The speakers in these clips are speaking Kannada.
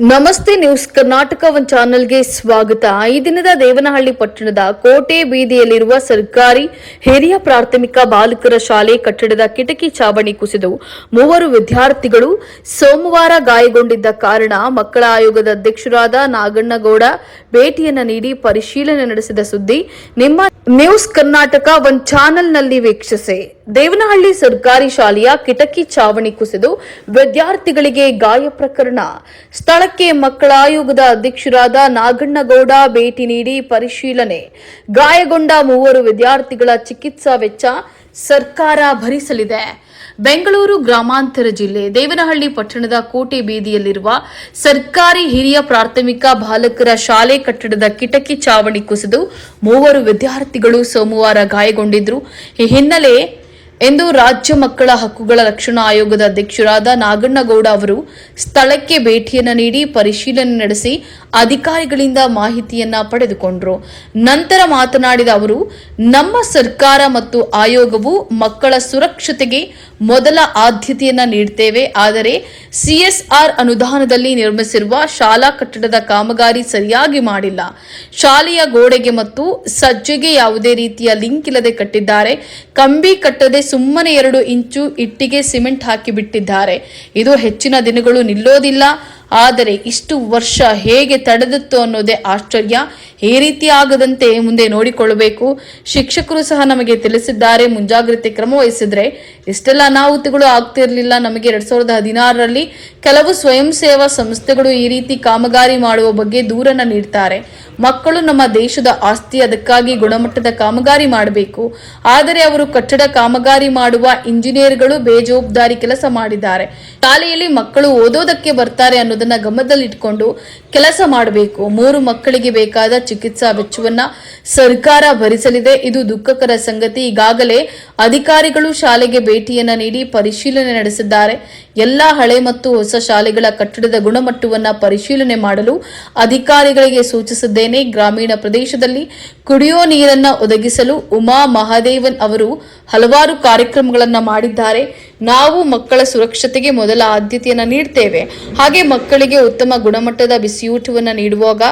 ನಮಸ್ತೆ ನ್ಯೂಸ್ ಕರ್ನಾಟಕ ಒನ್ ಚಾನೆಲ್ಗೆ ಸ್ವಾಗತ. ಈ ದಿನದ ದೇವನಹಳ್ಳಿ ಪಟ್ಟಣದ ಕೋಟೆ ಬೀದಿಯಲ್ಲಿರುವ ಸರ್ಕಾರಿ ಹಿರಿಯ ಪ್ರಾಥಮಿಕ ಬಾಲಕರ ಶಾಲೆ ಕಟ್ಟಡದ ಕಿಟಕಿ ಚಾವಣಿ ಕುಸಿದವು ಮೂವರು ವಿದ್ಯಾರ್ಥಿಗಳು ಸೋಮವಾರ ಗಾಯಗೊಂಡಿದ್ದ ಕಾರಣ ಮಕ್ಕಳ ಆಯೋಗದ ಅಧ್ಯಕ್ಷರಾದ ನಾಗಣ್ಣಗೌಡ ಭೇಟಿಯನ್ನು ನೀಡಿ ಪರಿಶೀಲನೆ ನಡೆಸಿದ ಸುದ್ದಿ. ನಿಮ್ಮ ನ್ಯೂಸ್ ಕರ್ನಾಟಕ ಒನ್ ಚಾನೆಲ್ನಲ್ಲಿ ವೀಕ್ಷಿಸಿ. ದೇವನಹಳ್ಳಿ ಸರ್ಕಾರಿ ಶಾಲೆಯ ಕಿಟಕಿ ಚಾವಣಿ ಕುಸಿದು ವಿದ್ಯಾರ್ಥಿಗಳಿಗೆ ಗಾಯ ಪ್ರಕರಣ. ಸ್ಥಳಕ್ಕೆ ಮಕ್ಕಳ ಆಯೋಗದ ಅಧ್ಯಕ್ಷರಾದ ನಾಗಣ್ಣಗೌಡ ಭೇಟಿ ನೀಡಿ ಪರಿಶೀಲನೆ. ಗಾಯಗೊಂಡ ಮೂವರು ವಿದ್ಯಾರ್ಥಿಗಳ ಚಿಕಿತ್ಸಾ ವೆಚ್ಚ ಸರ್ಕಾರ ಭರಿಸಲಿದೆ. ಬೆಂಗಳೂರು ಗ್ರಾಮಾಂತರ ಜಿಲ್ಲೆ ದೇವನಹಳ್ಳಿ ಪಟ್ಟಣದ ಕೋಟೆ ಬೀದಿಯಲ್ಲಿರುವ ಸರ್ಕಾರಿ ಹಿರಿಯ ಪ್ರಾಥಮಿಕ ಬಾಲಕರ ಶಾಲೆ ಕಟ್ಟಡದ ಕಿಟಕಿ ಚಾವಣಿ ಕುಸಿದು ಮೂವರು ವಿದ್ಯಾರ್ಥಿಗಳು ಸೋಮವಾರ ಗಾಯಗೊಂಡಿದ್ರು. ಈ ಹಿನ್ನೆಲೆ ಎಂದು ರಾಜ್ಯ ಮಕ್ಕಳ ಹಕ್ಕುಗಳ ರಕ್ಷಣಾ ಆಯೋಗದ ಅಧ್ಯಕ್ಷರಾದ ನಾಗಣ್ಣಗೌಡ ಅವರು ಸ್ಥಳಕ್ಕೆ ಭೇಟಿಯನ್ನು ನೀಡಿ ಪರಿಶೀಲನೆ ನಡೆಸಿ ಅಧಿಕಾರಿಗಳಿಂದ ಮಾಹಿತಿಯನ್ನ ಪಡೆದುಕೊಂಡರು. ನಂತರ ಮಾತನಾಡಿದ ಅವರು, ನಮ್ಮ ಸರ್ಕಾರ ಮತ್ತು ಆಯೋಗವು ಮಕ್ಕಳ ಸುರಕ್ಷತೆಗೆ ಮೊದಲ ಆದ್ಯತೆಯನ್ನ ನೀಡುತ್ತೇವೆ ಆದರೆ ಸಿಎಸ್ಆರ್ ಅನುದಾನದಲ್ಲಿ ನಿರ್ಮಿಸಿರುವ ಶಾಲಾ ಕಟ್ಟಡದ ಕಾಮಗಾರಿ ಸರಿಯಾಗಿ ಮಾಡಿಲ್ಲ. ಶಾಲೆಯ ಗೋಡೆಗೆ ಮತ್ತು ಸಜ್ಜೆಗೆ ಯಾವುದೇ ರೀತಿಯ ಲಿಂಕ್ ಇಲ್ಲದೆ ಕಟ್ಟಿದ್ದಾರೆ. ಕಂಬಿ ಕಟ್ಟದೆ ಸುಮ್ಮನೆ ಎರಡು ಇಂಚು ಇಟ್ಟಿಗೆ ಸಿಮೆಂಟ್ ಹಾಕಿ ಬಿಟ್ಟಿದ್ದಾರೆ. ಇದು ಹೆಚ್ಚಿನ ದಿನಗಳು ನಿಲ್ಲೋದಿಲ್ಲ. ಆದರೆ ಇಷ್ಟು ವರ್ಷ ಹೇಗೆ ತಡೆದಿತ್ತು ಅನ್ನೋದೇ ಆಶ್ಚರ್ಯ. ಈ ರೀತಿ ಆಗದಂತೆ ಮುಂದೆ ನೋಡಿಕೊಳ್ಳಬೇಕು. ಶಿಕ್ಷಕರು ಸಹ ನಮಗೆ ತಿಳಿಸಿದ್ದಾರೆ. ಮುಂಜಾಗ್ರತೆ ಕ್ರಮ ವಹಿಸಿದ್ರೆ ಇಷ್ಟೆಲ್ಲ ಅನಾಹುತಗಳು ಆಗ್ತಿರ್ಲಿಲ್ಲ ನಮಗೆ ಎರಡ್ ಸಾವಿರದ ಹದಿನಾರರಲ್ಲಿ. ಕೆಲವು ಸ್ವಯಂ ಸೇವಾ ಸಂಸ್ಥೆಗಳು ಈ ರೀತಿ ಕಾಮಗಾರಿ ಮಾಡುವ ಬಗ್ಗೆ ದೂರನ್ನ ನೀಡ್ತಾರೆ. ಮಕ್ಕಳು ನಮ್ಮ ದೇಶದ ಆಸ್ತಿ, ಅದಕ್ಕಾಗಿ ಗುಣಮಟ್ಟದ ಕಾಮಗಾರಿ ಮಾಡಬೇಕು. ಆದರೆ ಅವರು ಕಟ್ಟಡ ಕಾಮಗಾರಿ ಮಾಡುವ ಇಂಜಿನಿಯರ್ಗಳು ಬೇಜವಾಬ್ದಾರಿ ಕೆಲಸ ಮಾಡಿದ್ದಾರೆ. ಶಾಲೆಯಲ್ಲಿ ಮಕ್ಕಳು ಓದೋದಕ್ಕೆ ಬರ್ತಾರೆ ಅನ್ನೋದನ್ನ ಗಮನದಲ್ಲಿಟ್ಕೊಂಡು ಕೆಲಸ ಮಾಡಬೇಕು. ಮೂರು ಮಕ್ಕಳಿಗೆ ಬೇಕಾದ ಚಿಕಿತ್ಸಾ ವೆಚ್ಚವನ್ನ ಸರ್ಕಾರ ಭರಿಸಲಿದೆ. ಇದು ದುಃಖಕರ ಸಂಗತಿ. ಈಗಾಗಲೇ ಅಧಿಕಾರಿಗಳು ಶಾಲೆಗೆ ಭೇಟಿಯನ್ನ ನೀಡಿ ಪರಿಶೀಲನೆ ನಡೆಸಿದ್ದಾರೆ. ಎಲ್ಲಾ ಹಳೆ ಮತ್ತು ಹೊಸ ಶಾಲೆಗಳ ಕಟ್ಟಡದ ಗುಣಮಟ್ಟವನ್ನ ಪರಿಶೀಲನೆ ಮಾಡಲು ಅಧಿಕಾರಿಗಳಿಗೆ ಸೂಚಿಸಿದ್ದೇನೆ. ಗ್ರಾಮೀಣ ಪ್ರದೇಶದಲ್ಲಿ ಕುಡಿಯೋ ನೀರನ್ನ ಒದಗಿಸಲು ಉಮಾ ಮಹಾದೇವನ್ ಅವರು ಹಲವಾರು ಕಾರ್ಯಕ್ರಮಗಳನ್ನು ಮಾಡಿದ್ದಾರೆ. ನಾವು ಮಕ್ಕಳ ಸುರಕ್ಷತೆಗೆ ಮೊದಲ ಆದ್ಯತೆಯನ್ನು ನೀಡ್ತೇವೆ. ಹಾಗೆ ಮಕ್ಕಳಿಗೆ ಉತ್ತಮ ಗುಣಮಟ್ಟದ ಬಿಸಿಯೂಟವನ್ನು ನೀಡುವಾಗ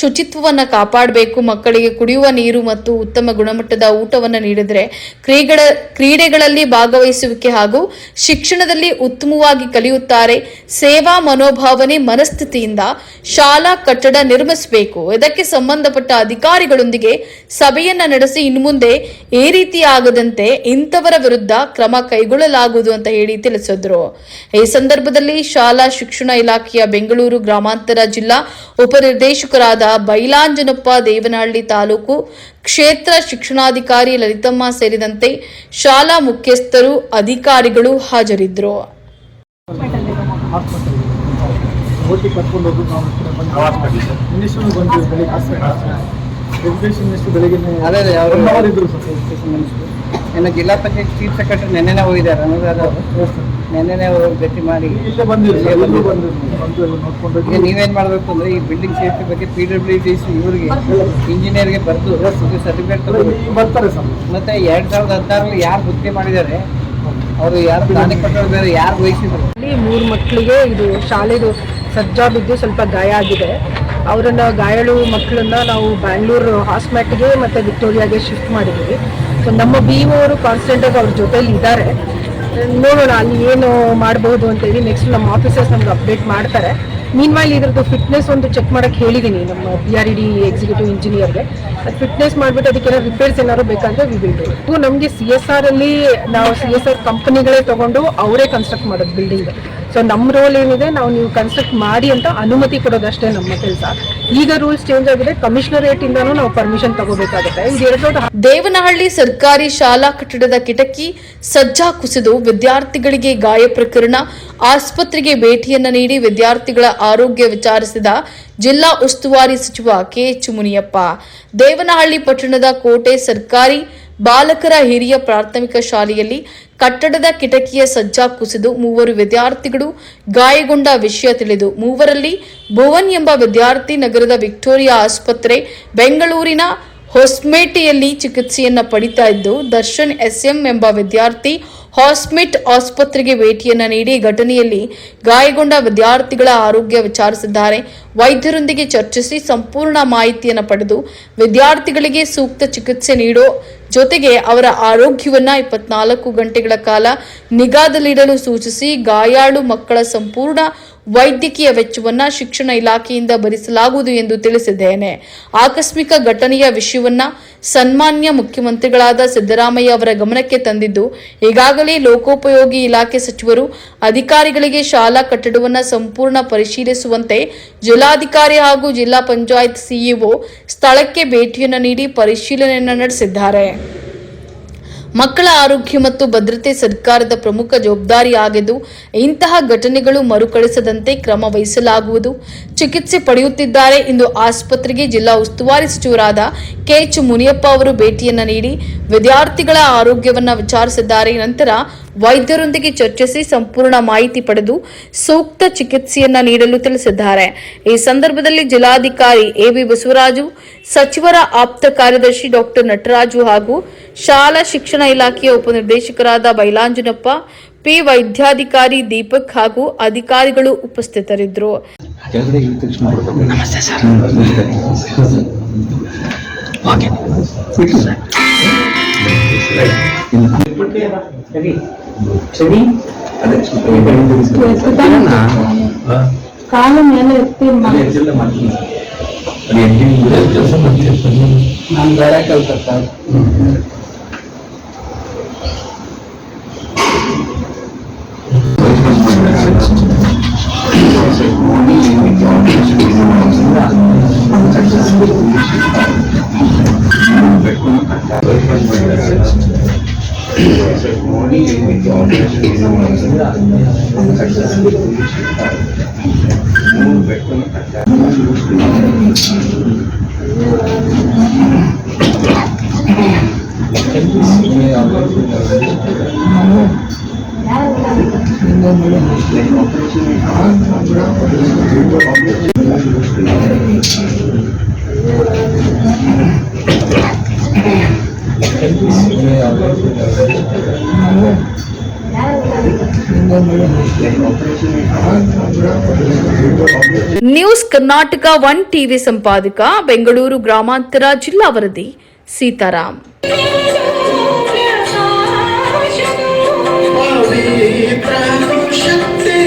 ಶುಚಿತ್ವವನ್ನ ಕಾಪಾಡಬೇಕು, ಮಕ್ಕಳಿಗೆ ಕುಡಿಯುವ ನೀರು ಮತ್ತು ಉತ್ತಮ ಗುಣಮಟ್ಟದ ಊಟವನ್ನು ನೀಡಿದರೆ ಕ್ರೀಡೆಗಳ ಕ್ರೀಡೆಗಳಲ್ಲಿ ಭಾಗವಹಿಸುವಿಕೆ ಹಾಗೂ ಶಿಕ್ಷಣದಲ್ಲಿ ಉತ್ತಮವಾಗಿ ಕಲಿಯುತ್ತಾರೆ, ಸೇವಾ ಮನೋಭಾವನೆ ಮನಸ್ಥಿತಿಯಿಂದ ಶಾಲಾ ಕಟ್ಟಡ ನಿರ್ಮಿಸಬೇಕು. ಇದಕ್ಕೆ ಸಂಬಂಧಪಟ್ಟ ಅಧಿಕಾರಿಗಳೊಂದಿಗೆ ಸಭೆಯನ್ನ ನಡೆಸಿ ಇನ್ನು ಮುಂದೆ ಈ ರೀತಿ ಆಗದಂತೆ ಇಂಥವರ ವಿರುದ್ಧ ಕ್ರಮ ಕೈಗೊಳ್ಳಲಾಗುವುದು ಅಂತ ಹೇಳಿ ತಿಳಿಸಿದ್ರು. ಈ ಸಂದರ್ಭದಲ್ಲಿ ಶಾಲಾ ಶಿಕ್ಷಣ ಇಲಾಖೆಯ ಬೆಂಗಳೂರು ಗ್ರಾಮಾಂತರ ಜಿಲ್ಲಾ ಉಪನಿರ್ದೇಶಕರಾದ ಬೈಲಾಂಜನಪ್ಪ ದೇವನಹಳ್ಳಿ ತಾಲೂಕು ಕ್ಷೇತ್ರ ಶಿಕ್ಷಣಾಧಿಕಾರಿ ಲಲಿತಮ್ಮ ಸೇರಿದಂತೆ ಶಾಲಾ ಮುಖ್ಯಸ್ಥರು ಅಧಿಕಾರಿಗಳು ಹಾಜರಿದ್ದರು. ಜಿಲ್ಲಾ ಪಂಚಾಯತ್ ಚೀಫ್ ಸೆಕ್ರೆಟರಿ ನೆನ್ನೆನೇ ಹೋಗಿದ್ದಾರೆ ಅನುರಾಧ ಅವರು. ನೆನ್ನೆನೇ ಅವರು ಭೇಟಿ ಮಾಡಿ ಇಲ್ಲೇ ಎಲ್ಲರೂ ನೋಡ್ಕೊಂಡು ಈಗ ನೀವೇನ್ ಮಾಡಬೇಕು ಅಂದ್ರೆ ಈ ಬಿಲ್ಡಿಂಗ್ ಸೇಫ್ಟಿ ಬಗ್ಗೆ ಪಿ ಡಬ್ಲ್ಯೂ ಡಿಸ್ ಇವರಿಗೆ ಇಂಜಿನಿಯರ್ಗೆ ಬರೆದು ಸರ್ಟಿಫಿಕೇಟ್ ಬರ್ತಾರೆ ಸರ್. ಮತ್ತೆ ಎರಡ್ ಸಾವಿರದ ಹದಿನಾರಲ್ಲಿ ಯಾರು ಗುತ್ತಿಗೆ ಮಾಡಿದ್ದಾರೆ? ಅವರು ಯಾರು ದಾನಿ ಕೊಟ್ಟರು ಬೇರೆ ಯಾರು ವಹಿಸಿದ್ರು? ಅಲ್ಲಿ ಮೂರು ಮಕ್ಕಳಿಗೆ ಇದು ಶಾಲೆದು ಸಜ್ಜಾ ಬಿದ್ದು ಸ್ವಲ್ಪ ಗಾಯ ಆಗಿದೆ. ಅವರನ್ನ ಗಾಯಾಳು ಮಕ್ಕಳನ್ನ ನಾವು ಬ್ಯಾಂಗ್ಳೂರು ಹಾಸ್ಮ್ಯಾಟ್ಗೆ ಮತ್ತೆ ವಿಕ್ಟೋರಿಯಾಗೆ ಶಿಫ್ಟ್ ಮಾಡಿದ್ವಿ ಸೊ ನಮ್ಮ ಬಿ ಅವರು ಕಾನ್ಸ್ಟೆಂಟಾಗಿ ಅವ್ರ ಜೊತೆಲಿ ಇದ್ದಾರೆ. ನೋಡೋಣ, ಅಲ್ಲಿ ಏನು ಮಾಡಬಹುದು ಅಂತೇಳಿ ನೆಕ್ಸ್ಟ್ ನಮ್ಮ ಆಫೀಸರ್ಸ್ ನಮ್ಗೆ ಅಪ್ಡೇಟ್ ಮಾಡ್ತಾರೆ. ಮೀನ್ ವೈಲ್ ಇದ್ರದ್ದು ಫಿಟ್ನೆಸ್ ಒಂದು ಚೆಕ್ ಮಾಡಕ್ಕೆ ಹೇಳಿದ್ದೀನಿ ನಮ್ಮ ಪಿ ಆರ್ ಡಿ ಎಕ್ಸಿಕ್ಯೂಟಿವ್ ಇಂಜಿನಿಯರ್ಗೆ ಅದು ಫಿಟ್ನೆಸ್ ಮಾಡಿಬಿಟ್ಟು ಅದಕ್ಕೆ ರಿಪೇರ್ಸ್ ಏನಾದ್ರು ಬೇಕಂದ್ರೆ ವಿ ಡೂ ನಮಗೆ ಸಿ ಎಸ್ ಆರ್ ಅಲ್ಲಿ ನಾವು ಸಿ ಎಸ್ ಆರ್ ಕಂಪನಿಗಳೇ ತಗೊಂಡು ಅವರೇ ಕನ್ಸ್ಟ್ರಕ್ಟ್ ಮಾಡೋದು ಬಿಲ್ಡಿಂಗ್ ಸೊ ನಮ್ಮ ರೋಲ್ ಏನಿದೆ, ನಾವು ನೀವು ಕನ್ಸ್ಟ್ರಕ್ಟ್ ಮಾಡಿ ಅಂತ ಅನುಮತಿ ಕೊಡೋದಷ್ಟೇ ನಮ್ಮ ಕೆಲಸ. ಈಗ ರೂಲ್ಸ್ ಚೇಂಜ್ ಆಗಿದೆ ಕಮಿಷನರೇಟ್ ಇಂದಾನು ನಾವು ಪರ್ಮಿಷನ್ ತಗೋಬೇಕಾಗುತ್ತೆ. ಇದು ದೇವನಹಳ್ಳಿ ಸರ್ಕಾರಿ ಶಾಲಾ ಕಟ್ಟಡದ ಕಿಟಕಿ ಸಜ್ಜಾ ಕುಸಿದು ವಿದ್ಯಾರ್ಥಿಗಳಿಗೆ ಗಾಯ ಪ್ರಕರಣ. ಆಸ್ಪತ್ರೆಗೆ ಭೇಟಿಯನ್ನ ನೀಡಿ ವಿದ್ಯಾರ್ಥಿಗಳ ಆರೋಗ್ಯ ವಿಚಾರಿಸಿದ ಜಿಲ್ಲಾ ಉಸ್ತುವಾರಿ ಸಚಿವ ಕೆಎಚ್ ಮುನಿಯಪ್ಪ ದೇವನಹಳ್ಳಿ ಪಟ್ಟಣದ ಕೋಟೆ ಸರ್ಕಾರಿ ಬಾಲಕರ ಹಿರಿಯ ಪ್ರಾಥಮಿಕ ಶಾಲೆಯಲ್ಲಿ ಕಟ್ಟಡದ ಕಿಟಕಿಯ ಸಜ್ಜಾ ಕುಸಿದು ಮೂವರು ವಿದ್ಯಾರ್ಥಿಗಳು ಗಾಯಗೊಂಡ ವಿಷಯ ತಿಳಿದು ಮೂವರಲ್ಲಿ ಭುವನ್ ಎಂಬ ವಿದ್ಯಾರ್ಥಿ ನಗರದ ವಿಕ್ಟೋರಿಯಾ ಆಸ್ಪತ್ರೆ ಬೆಂಗಳೂರಿನ ಹೊಸ್ಮೇಟೆಯಲ್ಲಿ ಚಿಕಿತ್ಸೆಯನ್ನ ಪಡಿತಾ ಇದ್ದು ದರ್ಶನ್ ಎಸ್ಎಂ ಎಂಬ ವಿದ್ಯಾರ್ಥಿ ಹಾಸ್ಮೆಟ್ ಆಸ್ಪತ್ರೆಗೆ ಭೇಟಿಯನ್ನ ನೀಡಿ ಘಟನೆಯಲ್ಲಿ ಗಾಯಗೊಂಡ ವಿದ್ಯಾರ್ಥಿಗಳ ಆರೋಗ್ಯ ವಿಚಾರಿಸಿದ್ದಾರೆ. ವೈದ್ಯರೊಂದಿಗೆ ಚರ್ಚಿಸಿ ಸಂಪೂರ್ಣ ಮಾಹಿತಿಯನ್ನು ಪಡೆದು ವಿದ್ಯಾರ್ಥಿಗಳಿಗೆ ಸೂಕ್ತ ಚಿಕಿತ್ಸೆ ನೀಡೋ ಜೊತೆಗೆ ಅವರ ಆರೋಗ್ಯವನ್ನ ಇಪ್ಪತ್ನಾಲ್ಕು ಗಂಟೆಗಳ ಕಾಲ ನಿಗಾದಲ್ಲಿಡಲು ಸೂಚಿಸಿ ಗಾಯಾಳು ಮಕ್ಕಳ ಸಂಪೂರ್ಣ ವೈದ್ಯಕೀಯ ವೆಚ್ಚವನ್ನ ಶಿಕ್ಷಣ ಇಲಾಖೆಯಿಂದ ಭರಿಸಲಾಗುವುದು ಎಂದು ತಿಳಿಸಿದ್ದೇನೆ. ಆಕಸ್ಮಿಕ ಘಟನೆಯ ವಿಷಯವನ್ನ ಸನ್ಮಾನ್ಯ ಮುಖ್ಯಮಂತ್ರಿಗಳಾದ ಸಿದ್ದರಾಮಯ್ಯ ಅವರ ಗಮನಕ್ಕೆ ತಂದಿದ್ದು, ಈಗಾಗಲೇ ಲೋಕೋಪಯೋಗಿ ಇಲಾಖೆ ಸಚಿವರು ಅಧಿಕಾರಿಗಳಿಗೆ ಶಾಲಾ ಕಟ್ಟಡವನ್ನು ಸಂಪೂರ್ಣ ಪರಿಶೀಲಿಸುವಂತೆ ಜಿಲ್ಲಾಧಿಕಾರಿ ಹಾಗೂ ಜಿಲ್ಲಾ ಪಂಚಾಯತ್ ಸಿಇಒ ಸ್ಥಳಕ್ಕೆ ಭೇಟಿಯನ್ನು ನೀಡಿ ಪರಿಶೀಲನೆಯನ್ನು ನಡೆಸಿದ್ದಾರೆ. ಮಕ್ಕಳ ಆರೋಗ್ಯ ಮತ್ತು ಭದ್ರತೆ ಸರ್ಕಾರದ ಪ್ರಮುಖ ಜವಾಬ್ದಾರಿಯಾಗಿದ್ದು ಇಂತಹ ಘಟನೆಗಳು ಮರುಕಳಿಸದಂತೆ ಕ್ರಮ ವಹಿಸಲಾಗುವುದು. ಚಿಕಿತ್ಸೆ ಪಡೆಯುತ್ತಿದ್ದಾರೆ ಎಂದು ಆಸ್ಪತ್ರೆಗೆ ಜಿಲ್ಲಾ ಉಸ್ತುವಾರಿ ಸಚಿವರಾದ ಕೆಎಚ್ ಮುನಿಯಪ್ಪ ಅವರು ಭೇಟಿಯನ್ನು ನೀಡಿ, ವಿದ್ಯಾರ್ಥಿಗಳ ಆರೋಗ್ಯವನ್ನ ವಿಚಾರಿಸಿದ್ದಾರೆ. ನಂತರ ವೈದ್ಯರೊಂದಿಗೆ ಚರ್ಚಿಸಿ ಸಂಪೂರ್ಣ ಮಾಹಿತಿ ಪಡೆದು ಸೂಕ್ತ ಚಿಕಿತ್ಸೆಯನ್ನ ನೀಡಲು ತಿಳಿಸಿದ್ದಾರೆ. ಈ ಸಂದರ್ಭದಲ್ಲಿ ಜಿಲ್ಲಾಧಿಕಾರಿ ಎಬಿ ಬಸವರಾಜು ಸಚಿವರ ಆಪ್ತ ಕಾರ್ಯದರ್ಶಿ ಡಾಕ್ಟರ್ ನಟರಾಜು ಹಾಗೂ ಶಾಲಾ ಶಿಕ್ಷಣ ಇಲಾಖೆಯ ಉಪನಿರ್ದೇಶಕರಾದ ಬೈಲಾಂಜನಪ್ಪ ಪಿ ವೈದ್ಯಾಧಿಕಾರಿ ದೀಪಕ್ ಹಾಗೂ ಅಧಿಕಾರಿಗಳು ಉಪಸ್ಥಿತರಿದ್ದರು. ನಮಸ್ತೆ ಸರ್. ಅದೇ ಸ್ವಲ್ಪ ಕಾಲ ಮೇಲೆ ಎತ್ತಿ ಕೆಲಸ ನ್ಯೂಸ್ ಕರ್ನಾಟಕ ಒನ್ ಟಿವಿ ಸಂಪಾದಕ ಬೆಂಗಳೂರು ಗ್ರಾಮಾಂತರ ಜಿಲ್ಲಾ ವರದಿ ಸೀತಾರಾಮ್ ಪವಿತ್ರ ಶಕ್ತಿ